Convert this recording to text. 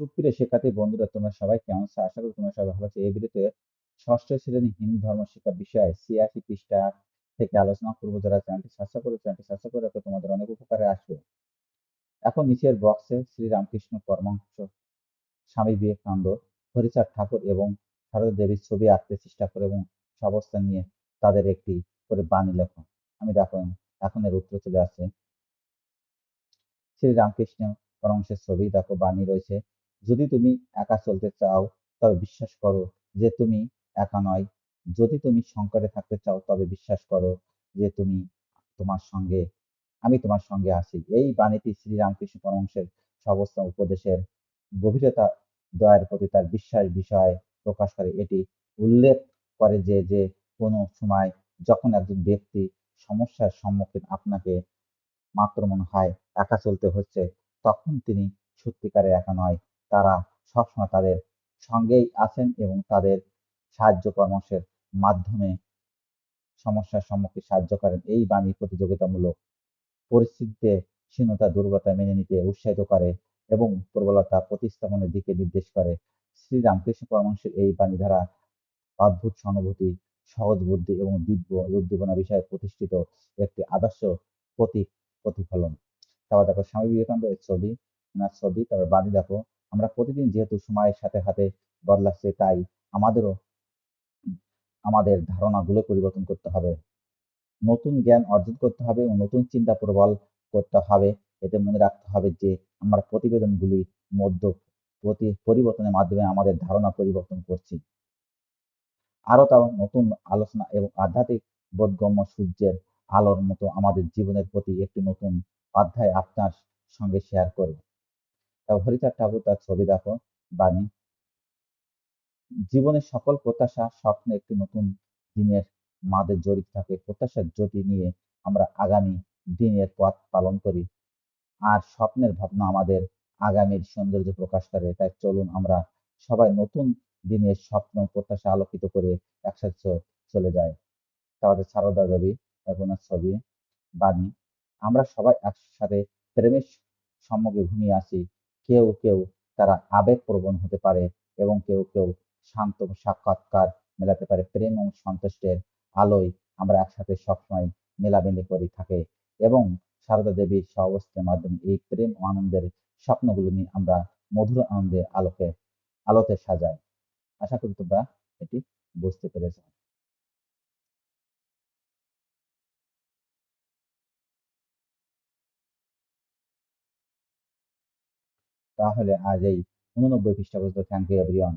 সুপ্রিয় শিক্ষার্থী বন্ধুরা, তোমরা সবাই কেমন আছো? আশা করি তোমরা সবাই ভালো আছো। এই ভিডিওতে ষষ্ঠ শ্রেণি হিন্দু ধর্ম শিক্ষা বিষয়ে ছিয়াশি পৃষ্ঠা থেকে আলোচনা করব। যারা চ্যানেলটি সাবস্ক্রাইব করে, চ্যানেলটি সাবস্ক্রাইব করে রাখো, তোমাদের অনেক উপকারে আসবে। এখন নিচের বক্সে শ্রী রামকৃষ্ণ পরমাংশ স্বামী বিবেকানন্দ, হরিচাঁদ ঠাকুর এবং সারদা দেবীর ছবি আঁকতে চেষ্টা করে এবং অবস্থা নিয়ে তাদের একটি করে বাণী লেখো। আমি দেখো এখন এর উত্তর চলে আসছে। শ্রী রামকৃষ্ণ পরমাংশের ছবি, দেখো, বাণী রয়েছে। যদি তুমি একা চলতে চাও, তবে বিশ্বাস করো যে তুমি একা নয়। যদি তুমি সংকটে থাকতে চাও, তবে বিশ্বাস করো যে তুমি তোমার সঙ্গে, আমি তোমার সঙ্গে আছি। এই বাণীটি শ্রীরামকৃষ্ণ পরমহংসের সবস্ত উপদেশের গভীরতা, দয়ার প্রতি তার বিশ্বাস বিষয় প্রকাশ করে। এটি উল্লেখ করে যে যে কোনো সময় যখন একজন ব্যক্তি সমস্যার সম্মুখীন আপনাকে মাত্র মনে হয় একা চলতে হচ্ছে, তখন তিনি সত্যিকারে একা নয়। তারা সবসময় তাদের সঙ্গেই আছেন এবং তাদের সাহায্য পরামর্শের মাধ্যমে সমস্যার সম্মুখীন সাহায্য করেন। এই বাণী প্রতিযোগিতামূলক পরিস্থিতিতে শীর্ণতা, দুর্বলতা মেনে নিতে উৎসাহিত করে এবং প্রবলতা প্রতিস্থাপনের দিকে নির্দেশ করে। শ্রী রামকৃষ্ণ পরমহংসের এই বাণী দ্বারা অদ্ভুত সহানুভূতি, সহজ বুদ্ধি এবং দিব্য উদ্দীপনা বিষয়ে প্রতিষ্ঠিত একটি আদর্শ প্রতীক প্রতিফলন। তারপর দেখো স্বামী বিবেকানন্দের ছবি, ওনার ছবি, তারপর বাণী দেখো। আমরা প্রতিদিন যেহেতু সময়ের সাথে সাথে বদলাচ্ছে, তাই আমাদেরও আমাদের ধারণাগুলো পরিবর্তন করতে হবে। নতুন জ্ঞান অর্জন করতে হবে এবং নতুন চিন্তা প্রবল করতে হবে। এতে মনে রাখতে হবে যে, আমরা প্রতিবেদনগুলি মধ্য প্রতি পরিবর্তনের মাধ্যমে আমাদের ধারণা পরিবর্তন করছি। আরও তাও নতুন আলোচনা এবং আধ্যাত্মিক বোধগম্য সূর্যের আলোর মতো আমাদের জীবনের প্রতি একটি নতুন অধ্যায় আপনার সঙ্গে শেয়ার করব। হরিচাঁদ ঠাকুর তার ছবি দেখো, বাণী। জীবনের সকল প্রত্যাশা, স্বপ্নে একটি নতুন দিনের মাঝে জড়িত থাকে। প্রত্যাশার জ্যোতি নিয়ে আমরা আগামী দিনের পথ পালন করি। আর স্বপ্নের ভাবনা আমাদের আগামীর সৌন্দর্য প্রকাশ করে। তাই চলুন আমরা সবাই নতুন দিনের স্বপ্ন প্রত্যাশা আলোকিত করে একসাথে চলে যায় তাহলে সারদা দেবী এখন ছবি, বাণী। আমরা সবাই একসাথে প্রেমের সম্মুখে ঘুমিয়ে আসি কেউ কেউ তারা আবেগপ্রবণ হতে পারে এবং কেউ কেউ শান্ত সাক্ষাৎকার মেলাতে পারে। প্রেম এবং সন্তুষ্টের আলোয় আমরা একসাথে সবসময় মেলামেলি করে থাকে এবং সারদা দেবীর সহবস্থার মাধ্যমে এই প্রেম ও আনন্দের স্বপ্নগুলো নিয়ে আমরা মধুর আনন্দে আলোকে, আলোতে সাজাই। আশা করি তোমরা এটি বুঝতে পেরেছ। তাহলে আজ এই উননব্বই পৃষ্ঠা পর্যন্ত থ্যাংক ইউ এভরিওয়ান